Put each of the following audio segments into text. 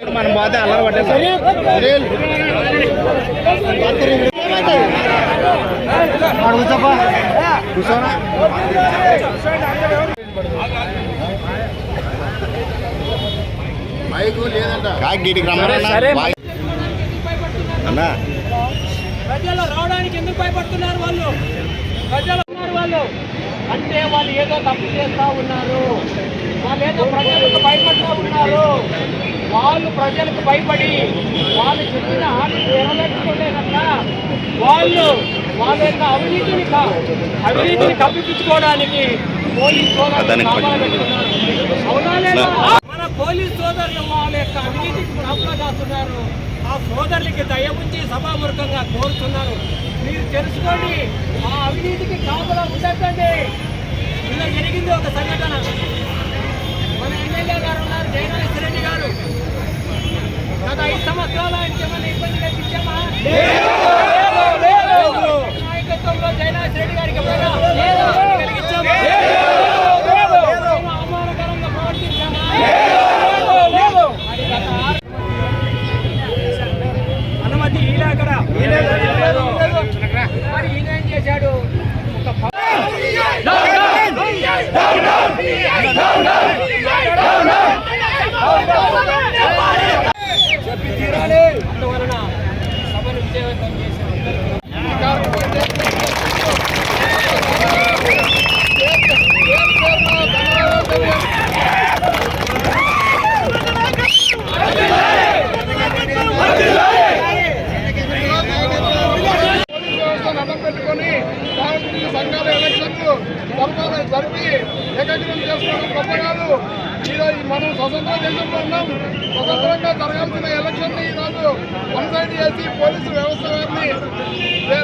మనం పోతే అల్లరి పట్టేది కూర్చోనా మైకు లేదంట కాకిటికి రమ్మన్నా అన్నా. ప్రజలు రావడానికి ఎందుకు భయపడుతున్నారు వాళ్ళు? ప్రజలు ఉన్నారు వాళ్ళు. అంటే వాళ్ళు ఏదో తప్పు చేస్తా ఉన్నారు. వాళ్ళు ఏదో ప్రజలకు భయపడుతూ ఉన్నారు. వాళ్ళు ప్రజలకు భయపడి వాళ్ళు చెప్పిన హామీ నెరవేర్చుకోలేదన్న వాళ్ళు వాళ్ళ యొక్క అవినీతిని కా- అవినీతిని కప్పిపుచ్చుకోవడానికి పోలీస్ సోదరులు. అవునా లేదా? మన పోలీస్ సోదరులు వాళ్ళ యొక్క అవినీతికి కాస్తున్నారు ఆ సోదరులకి దయ ఉంచి సభాముఖంగా కోరుతున్నారు. మీరు తెలుసుకోండి ఆ అవినీతికి కాపలా ఉండకండి. ఇలా జరిగింది ఒక సంఘటన. Yeah. ఎలక్షన్లు జరపాలని జరిపి ఏకగ్రం చేసుకోవడం గొప్ప కాదు. ఈరోజు మనం స్వతంత్ర దేశంలో ఉన్నాం. స్వతంత్రంగా జరగాల్సిన ఎలక్షన్ ఈరోజు రోజు చేసి పోలీసు వ్యవస్థ వారిని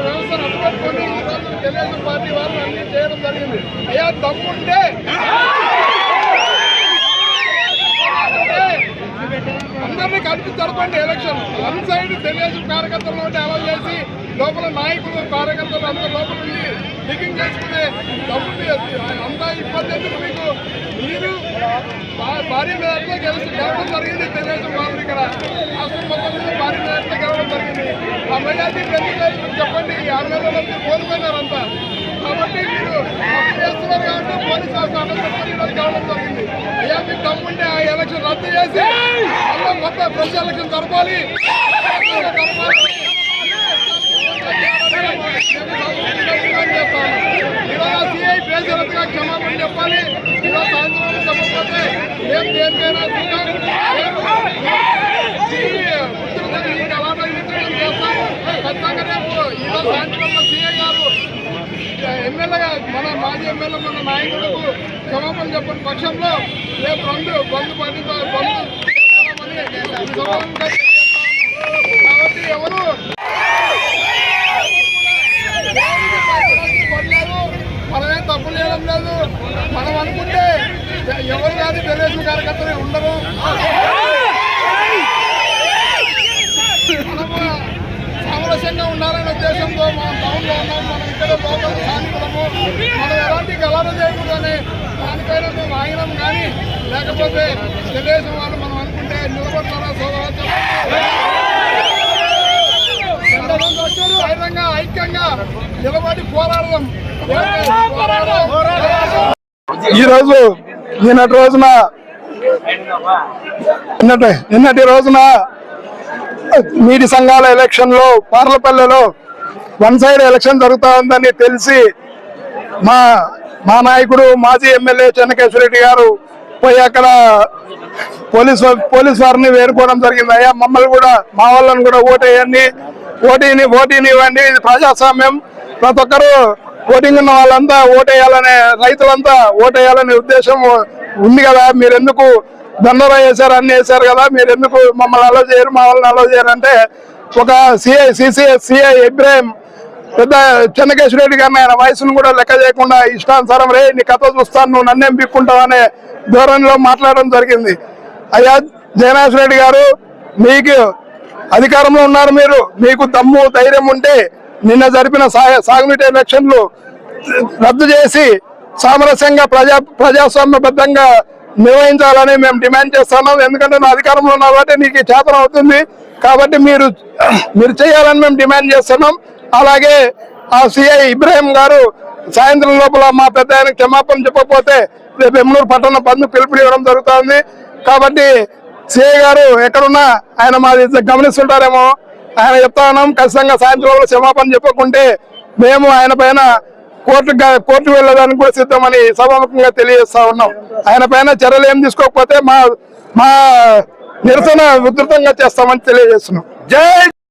వ్యవస్థను అడ్డు ఈరోజు తెలుగుదేశం పార్టీ వారిని అన్ని చేయడం జరిగింది. అయ్యా తమ్ముంటే అందరినీ కలిపి జరపండి ఎలక్షన్. వన్ సైడ్ తెలుగుదేశం కార్యకర్తలను ఒకటి అలౌ చేసి లోపల నాయకులు కార్యకర్తలు అందరూ లోపల ఉండి లిగింగ్ చేసుకునే డబ్బులు అంతా ఇబ్బంది ఎందుకు మీకు? మీరు భారీ మేరతో గెలిచి గెలవడం జరిగింది తెలుగుదేశం వాళ్ళు ఇక్కడ. రాష్ట్రం మొత్తం మీద భారీ మేరతో గెలవడం జరిగింది. ఆ మెజార్టీ ఎందుకు చెప్పండి. ఈ ఆరు నెలల మంది కోల్పోయినారంతా. కాబట్టి మీరు చేస్తున్నారు కాబట్టి పోలీసు వ్యవస్థ ఈరోజు గెలవడం జరిగింది. అయ్యా మీకు దమ్ముంటే ఆ ఎలక్షన్ రద్దు చేసి కొత్త ఫ్రెష్ ఎలక్షన్ జరపాలి. ఇవాళ సిఐ క్షమాపణ చెప్పాలి ఇవాళ సాయంత్రం చెప్పకపోతే మేము దేనికైనా ఖచ్చితంగా రేపు సాయంత్రం గారు ఎమ్మెల్యేగా మన మాజీ ఎమ్మెల్యే మన నాయకులకు క్షమాపణ చెప్పిన పక్షంలో. రేపు రెండు బంధు బంధు బంధు చేస్తామని ఈ సభాముఖంగా తెలియజేస్తాము. కాబట్టి ఎవరు పడలేదు మనమేం తప్పు చేయడం లేదు మనం అనుకుంటే ఎవరు కానీ తెలుగుదేశం కార్యకర్తలు ఉండరు. మనము సామరస్యంగా ఉండాలనే ఉద్దేశంతో మనం టౌన్లో ఉన్నాం. మనం ఇక్కడ లోకల్ స్థానికులము. మనం ఎలాంటి గలాలు చేయకూడదని దానిపైన మేము ఆగినాం కానీ లేకపోతే తెలుగుదేశం వాళ్ళు మనం అనుకుంటే నిలబడతారా సోదరా ధైర్యంగా ఐక్యంగా నిలబడి పోరాడదాం ఈరోజు నిన్నటి రోజున నిన్నటి నిన్నటి రోజున నీటి సంఘాల ఎలక్షన్లో పార్లపల్లెలో వన్ సైడ్ ఎలక్షన్ జరుగుతా ఉందని తెలిసి మా మా నాయకుడు మాజీ ఎమ్మెల్యే చెన్నకేశ్వర రెడ్డి గారు పోయి అక్కడ పోలీస్ పోలీస్ వారిని వేరుకోవడం జరిగింది. అయ్యా మమ్మల్ని కూడా మా వాళ్ళని కూడా ఓటేయండి. ఓటీని ఓటీని ఇవ్వండి. ఇది ప్రజాస్వామ్యం. ప్రతి ఒక్కరు ఓటింగ్ ఉన్న వాళ్ళంతా ఓటేయాలనే రైతులంతా ఓటేయాలనే ఉద్దేశం ఉంది కదా. మీరు ఎందుకు వేశారు చేశారు అన్ని వేశారు కదా. మీరు ఎందుకు మమ్మల్ని అలో చేయరు మా వాళ్ళని అలో చేయరు అంటే ఒక సిఐ సిసిఎస్ సిఐ ఇబ్రాహిం పెద్ద చెన్నకేశ్వర రెడ్డి గారిని ఆయన వయసును కూడా లెక్క చేయకుండా ఇష్టానుసారం రే నీ కథ చూస్తాను నువ్వు నన్నేం పిక్కుంటావు అనే ధోరణిలో మాట్లాడడం జరిగింది. అయ్యా జయనాథ్ రెడ్డి గారు మీకు అధికారంలో ఉన్నారు మీరు. మీకు దమ్ము ధైర్యం ఉంటే నిన్న జరిపిన సా- సాగునీటి ఎలక్షన్లు రద్దు చేసి సామరస్యంగా ప్రజా ప్రజాస్వామ్యబద్ధంగా నిర్వహించాలని మేము డిమాండ్ చేస్తున్నాం. ఎందుకంటే నా అధికారంలో ఉన్నా కాబట్టి నీకు చేతనం అవుతుంది. కాబట్టి మీరు మీరు చేయాలని మేము డిమాండ్ చేస్తున్నాం. అలాగే ఆ సిఐ ఇబ్రాహిం గారు సాయంత్రం లోపల మా పెద్ద ఆయనకు క్షమాపణ చెప్పకపోతే రేపు ఎమ్నూరు పట్టణ బంద్ పిలుపునివ్వడం జరుగుతుంది. కాబట్టి సిఐ గారు ఎక్కడున్నా ఆయన మాది గమనిస్తుంటారేమో. ఆయన చెప్తా ఉన్నాం ఖచ్చితంగా సాయంత్రం క్షమాపణ చెప్పకుంటే మేము ఆయన పైన కోర్టు కోర్టు వెళ్ళడానికి కూడా సిద్ధమని సభాముఖంగా తెలియజేస్తా ఉన్నాం. ఆయన పైన చర్యలు ఏం తీసుకోకపోతే మా మా నిరసన ఉధృతంగా చేస్తామని తెలియజేస్తున్నాం. జై